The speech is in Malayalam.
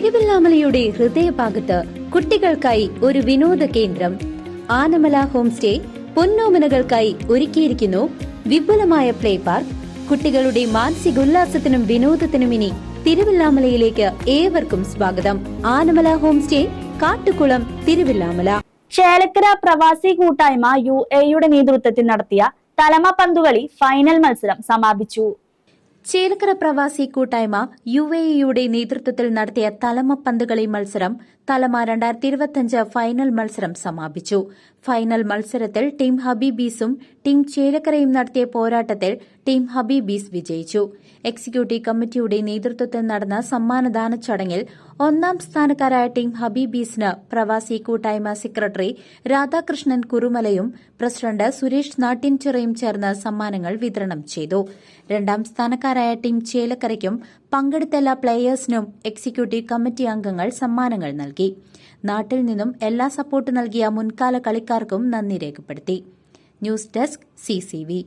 തിരുവല്ലാമലയുടെ ഹൃദയഭാഗത്ത് കുട്ടികൾക്കായി ഒരു വിനോദ കേന്ദ്രം. ആനമല ഹോം സ്റ്റേ പൊന്നോമനകൾക്കായി ഒരുക്കിയിരിക്കുന്നു. വിപുലമായ പ്ലേ പാർക്ക്. കുട്ടികളുടെ മാനസികോല്ലാസത്തിനും വിനോദത്തിനും ഇനി തിരുവല്ലാമലയിലേക്ക് ഏവർക്കും സ്വാഗതം. Anamala home stay Kattukulam Thiruvilwamala. Chelakkara പ്രവാസി കൂട്ടായ്മ യു എയുടെ നേതൃത്വത്തിൽ നടത്തിയ തലമ പന്തുകളി ഫൈനൽ മത്സരം സമാപിച്ചു. ചേലക്കര പ്രവാസി കൂട്ടായ്മ യു എ ഇയുടെ നേതൃത്വത്തിൽ നടത്തിയ തലമ പന്തുകളി മത്സരം തലമ രണ്ടായിരത്തി ഇരുപത്തിയഞ്ച് ഫൈനൽ മത്സരം സമാപിച്ചു. ഫൈനൽ മത്സരത്തിൽ ടീം ഹബീബീസും ടീം ചേലക്കരയും നടത്തിയ പോരാട്ടത്തിൽ ടീം ഹബീബീസ് വിജയിച്ചു. എക്സിക്യൂട്ടീവ് കമ്മിറ്റിയുടെ നേതൃത്വത്തിൽ നടന്ന സമ്മാനദാന ചടങ്ങിൽ ഒന്നാം സ്ഥാനക്കാരായ ടീം ഹബീബീസിന് പ്രവാസി കൂട്ടായ്മ സെക്രട്ടറി രാധാകൃഷ്ണൻ കുറുമലയും പ്രസിഡന്റ് സുരേഷ് നാട്ടിൻചിറയും ചേർന്ന് സമ്മാനങ്ങൾ വിതരണം ചെയ്തു. രണ്ടാം സ്ഥാനക്കാരായ ടീം ചേലക്കരയ്ക്കും പങ്കെടുത്ത എല്ലാ പ്ലേയേഴ്സിനും എക്സിക്യൂട്ടീവ് കമ്മിറ്റി അംഗങ്ങൾ സമ്മാനങ്ങൾ നൽകി. നാട്ടിൽ നിന്നും എല്ലാ സപ്പോർട്ട് നൽകിയ മുൻകാല കളിക്കാർക്കും നന്ദി രേഖപ്പെടുത്തി. News desk CCV